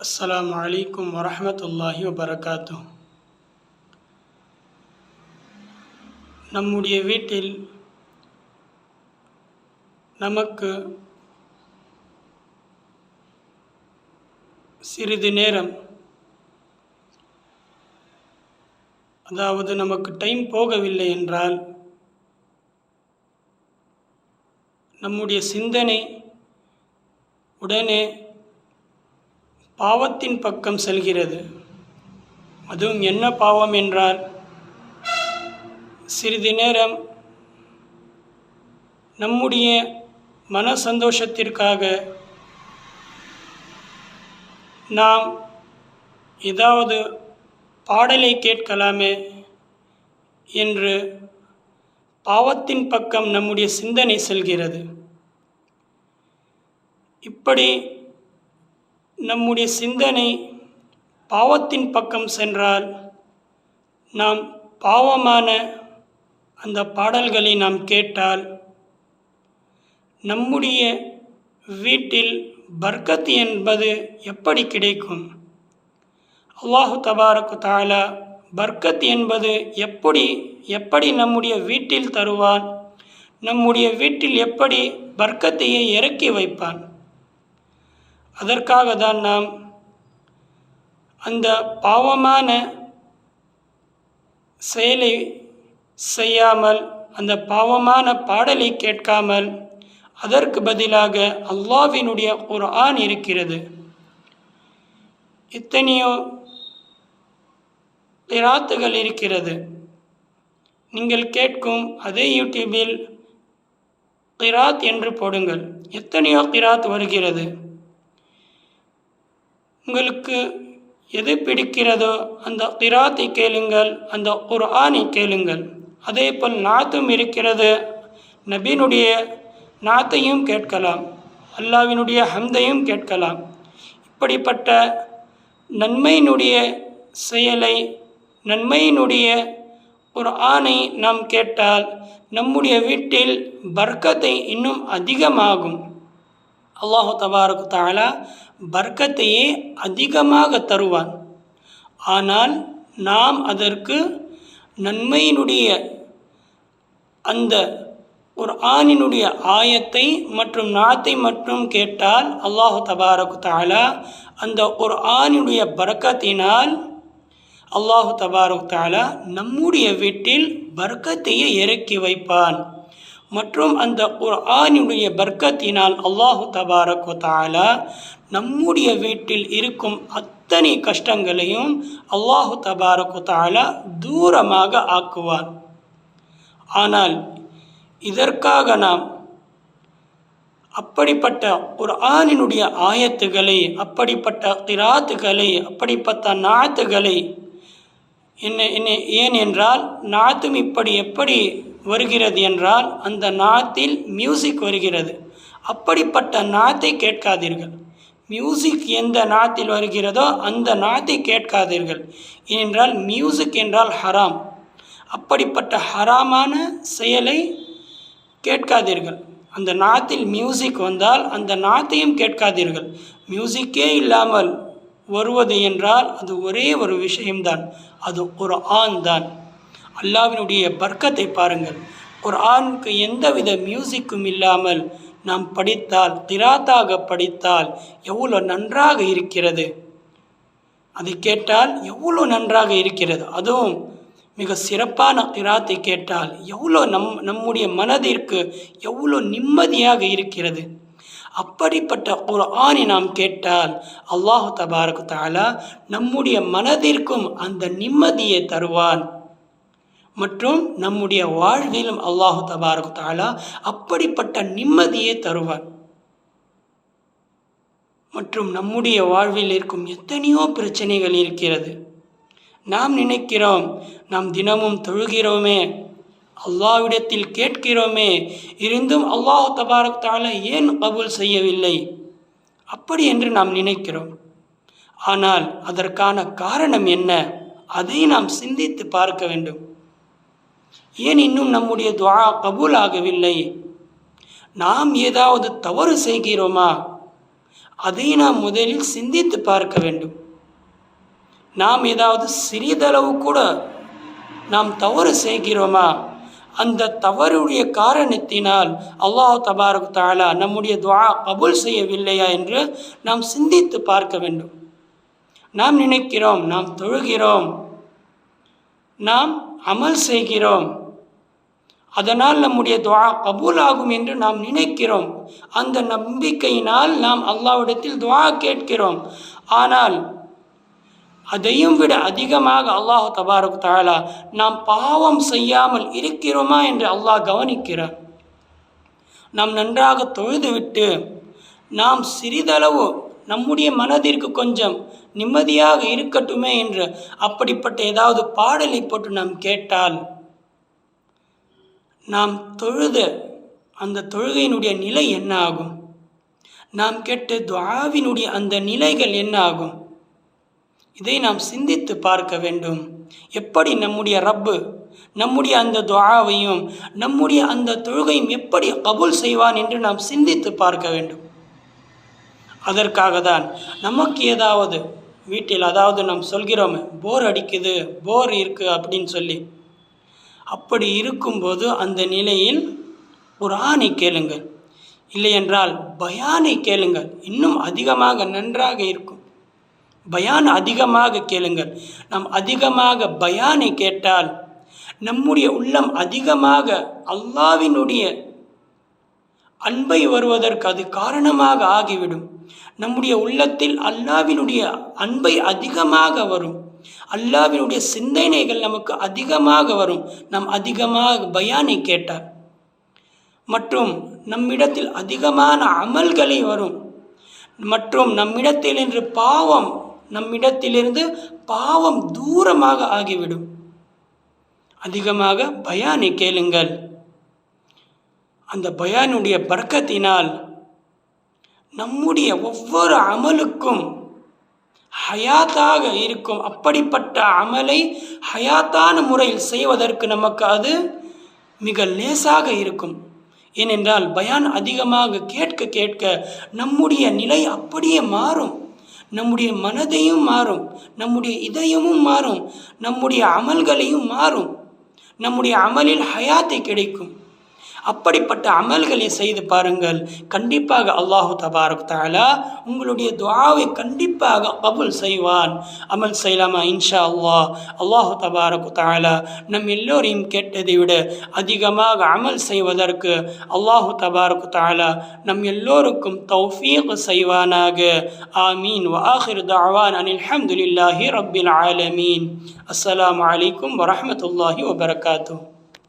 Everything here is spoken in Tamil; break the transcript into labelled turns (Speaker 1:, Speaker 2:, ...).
Speaker 1: அஸ்லாம் வலைக்கம் வரமத்துல்லாஹி வபரகாத்து நம்முடைய வீட்டில் நமக்கு சிறிது நேரம் அதாவது நமக்கு டைம் போகவில்லை என்றால் நம்முடைய சிந்தனை உடனே பாவத்தின் பக்கம் செல்கிறது. அதுவும் என்ன பாவம் என்றால் சிறிது நேரம் நம்முடைய மன சந்தோஷத்திற்காக நாம் ஏதாவது பாடலை கேட்கலாமே என்று பாவத்தின் பக்கம் நம்முடைய சிந்தனை செல்கிறது. இப்படி நம்முடைய சிந்தனை பாவத்தின் பக்கம் சென்றால் நாம் பாவமான அந்த பாடல்களை நாம் கேட்டால் நம்முடைய வீட்டில் பர்க்கத் என்பது எப்படி கிடைக்கும்? அல்லாஹு தபாரக்கு தாலா பர்க்கத் என்பது எப்படி எப்படி நம்முடைய வீட்டில் தருவான்? நம்முடைய வீட்டில் எப்படி பர்க்கத்தையை இறக்கி வைப்பான்? அதற்காக தான் நாம் அந்த பாவமான செயலை செய்யாமல் அந்த பாவமான பாடலை கேட்காமல் அதற்கு பதிலாக அல்லாவினுடைய ஒரு ஆண் இருக்கிறது. எத்தனையோ பிராத்துகள் இருக்கிறது. நீங்கள் கேட்கும் அதே யூடியூபில் கிராத் என்று போடுங்கள். எத்தனையோ கிராத் வருகிறது. உங்களுக்கு எது பிடிக்கிறதோ அந்த கிராத்தை கேளுங்கள் அந்த ஒரு ஆணை கேளுங்கள். அதே போல் நாத்தும் இருக்கிறது நபீனுடைய நாத்தையும் கேட்கலாம் அல்லாவினுடைய ஹம்தையும் கேட்கலாம். இப்படிப்பட்ட நன்மையினுடைய செயலை நன்மையினுடைய ஒரு ஆணை நாம் கேட்டால் நம்முடைய வீட்டில் வர்க்கத்தை இன்னும் அதிகமாகும். அல்லாஹு தபாரக்கு தாலா வர்க்கத்தையே அதிகமாக தருவான். ஆனால் நாம் அதற்கு நன்மையினுடைய அந்த ஒரு ஆணினுடைய ஆயத்தை மற்றும் நாத்தை மட்டும் கேட்டால் அல்லாஹு தபாரக்கு தாலா அந்த ஒரு ஆணினுடைய பறக்கத்தினால் அல்லாஹு தபாரக் தாலா நம்முடைய வீட்டில் பர்க்கத்தையே இறக்கி வைப்பான். மற்றும் அந்த ஒரு ஆணினுடைய பர்க்கத்தினால் அல்லாஹு தபாரக்கு தாலா நம்முடைய வீட்டில் இருக்கும் அத்தனை கஷ்டங்களையும் அல்லாஹு தபாரக்கு தாலா தூரமாக ஆக்குவார். ஆனால் இதற்காக நாம் அப்படிப்பட்ட ஒரு ஆணினுடைய ஆயத்துகளை அப்படிப்பட்ட திராத்துகளை அப்படிப்பட்ட நாத்துகளை என்ன என்ன ஏன் என்றால் நாத்தும் இப்படி எப்படி வருகிறது என்றால் அந்த நாத்தில் மியூசிக் வருகிறது. அப்படிப்பட்ட நாத்தை கேட்காதீர்கள். மியூசிக் எந்த நாத்தில் வருகிறதோ அந்த நாத்தை கேட்காதீர்கள். ஏனென்றால் மியூசிக் என்றால் ஹராம் அப்படிப்பட்ட ஹராமான செயலை கேட்காதீர்கள். அந்த நாத்தில் மியூசிக் வந்தால் அந்த நாத்தையும் கேட்காதீர்கள். மியூசிக்கே இல்லாமல் வருவது என்றால் அது ஒரே ஒரு விஷயம்தான். அது ஒரு ஆண் தான். அல்லாவினுடைய பர்க்கத்தை பாருங்கள். ஒரு ஆணுக்கு எந்தவித மியூசிக்கும் இல்லாமல் நாம் படித்தால் திராத்தாக படித்தால் எவ்வளோ நன்றாக இருக்கிறது? அதை கேட்டால் எவ்வளோ நன்றாக இருக்கிறது? அதுவும் மிக சிறப்பான திராத்தை கேட்டால் எவ்வளோ நம் நம்முடைய மனதிற்கு எவ்வளோ நிம்மதியாக இருக்கிறது? அப்படிப்பட்ட ஒரு ஆணை நாம் கேட்டால் அல்லாஹு தபாரக்கு தாலா நம்முடைய மனதிற்கும் அந்த நிம்மதியை தருவான். மற்றும் நம்முடைய வாழ்விலும் அல்லாஹு தபாரக்கு தாலா அப்படிப்பட்ட நிம்மதியை தருவார். மற்றும் நம்முடைய வாழ்வில் இருக்கும் எத்தனையோ பிரச்சனைகள் இருக்கிறது. நாம் நினைக்கிறோம் நாம் தினமும் தொழுகிறோமே அல்லாவிடத்தில் கேட்கிறோமே இருந்தும் அல்லாஹ் தபாரக் தாலா ஏன் கபூல் செய்யவில்லை? அப்படி என்று நாம் நினைக்கிறோம். ஆனால் அதற்கான காரணம் என்ன? அதை நாம் சிந்தித்து பார்க்க வேண்டும். ஏன் இன்னும் நம்முடைய துவா கபூல் ஆகவில்லை நாம் ஏதாவது தவறு செய்கிறோமா? அதை நாம் முதலில் சிந்தித்து பார்க்க வேண்டும். நாம் ஏதாவது சிறிதளவு கூட நாம் தவறு செய்கிறோமா? அந்த தவறுடைய காரணத்தினால் அல்லாஹ் தபாரக் தாலா நம்முடைய துவா கபூல் செய்யவில்லையா என்று நாம் சிந்தித்து பார்க்க வேண்டும். நாம் நினைக்கிறோம் நாம் தொழுகிறோம் நாம் அமல் செய்கிறோம். அதனால் நம்முடைய துவா கபூலாகும் என்று நாம் நினைக்கிறோம். அந்த நம்பிக்கையினால் நாம் அல்லாவிடத்தில் துவா கேட்கிறோம். ஆனால் அதையும் விட அதிகமாக அல்லாஹ் தபாரக் தாலா நாம் பாவம் செய்யாமல் இருக்கிறோமா என்று அல்லாஹ் கவனிக்கிறார். நாம் நன்றாக தொழுதுவிட்டு நாம் சிறிதளவு நம்முடைய மனதிற்கு கொஞ்சம் நிம்மதியாக இருக்கட்டுமே என்று அப்படிப்பட்ட ஏதாவது பாடலை போட்டு நாம் கேட்டால் நாம் தொழுத அந்த தொழுகையினுடைய நிலை என்ன ஆகும்? நாம் கேட்ட துவாவினுடைய அந்த நிலைகள் என்ன ஆகும்? இதை நாம் சிந்தித்து பார்க்க வேண்டும். எப்படி நம்முடைய ரப்பு நம்முடைய அந்த துவாவையும் நம்முடைய அந்த தொழுகையும் எப்படி கபூல் செய்வான் என்று நாம் சிந்தித்து பார்க்க வேண்டும். அதற்காக தான் நமக்கு ஏதாவது வீட்டில் அதாவது நாம் சொல்கிறோமே போர் அடிக்குது போர் இருக்கு அப்படின்னு சொல்லி. அப்படி இருக்கும்போது அந்த நிலையில் குரானை கேளுங்கள். இல்லையென்றால் பயானை கேளுங்கள். இன்னும் அதிகமாக நன்றாக இருக்கும். பயான் அதிகமாக கேளுங்கள். நாம் அதிகமாக பயானை கேட்டால் நம்முடைய உள்ளம் அதிகமாக அல்லாவினுடைய அன்பை வருவதற்கு அது காரணமாக ஆகிவிடும். நம்முடைய உள்ளத்தில் அல்லாவினுடைய அன்பை அதிகமாக வரும். அல்லாவினுடைய சிந்தனைகள் நமக்கு அதிகமாக வரும். நாம் அதிகமாக பயானை கேட்டார் மற்றும் நம்மிடத்தில் அதிகமான அமல்களை வரும். மற்றும் நம்மிடத்தில் இன்று பாவம் நம்மிடத்திலிருந்து பாவம் தூரமாக ஆகிவிடும். அதிகமாக பயானை கேளுங்கள். அந்த பயானுடைய பறக்கத்தினால் நம்முடைய ஒவ்வொரு அமலுக்கும் ஹயாத்தாக இருக்கும். அப்படிப்பட்ட அமலை ஹயாத்தான முறையில் செய்வதற்கு நமக்கு அது மிக லேசாக இருக்கும். ஏனென்றால் பயான் அதிகமாக கேட்க கேட்க நம்முடைய நிலை அப்படியே மாறும். நம்முடைய மனதையும் மாறும். நம்முடைய இதயமும் மாறும். நம்முடைய அமல்களையும் மாறும். நம்முடைய அமலில் ஹயாத்தை கிடைக்கும். அப்படிப்பட்ட அமல்களை செய்து பாருங்கள். கண்டிப்பாக அல்லாஹு தபாரக் தாலா உங்களுடைய துவாவை கண்டிப்பாக கபுல் செய்வான். அமல் செய்யலாமா? இன்ஷா அல்லாஹ் அல்லாஹு தபாரக் தாலா நம் எல்லோரையும் கேட்டதை விட அதிகமாக அமல் செய்வதற்கு அல்லாஹு தபாரக் தாலா நம் எல்லோருக்கும் தௌஃபீக் செய்வானாக. ஆமீன். வாஹிர் தாவான் அனில் அஹமதுல்லாஹி ரப்பில் ஆலமீன். அஸ்ஸலாமு அலைக்கும் வரஹமத்துல்லாஹி வபரகாத்து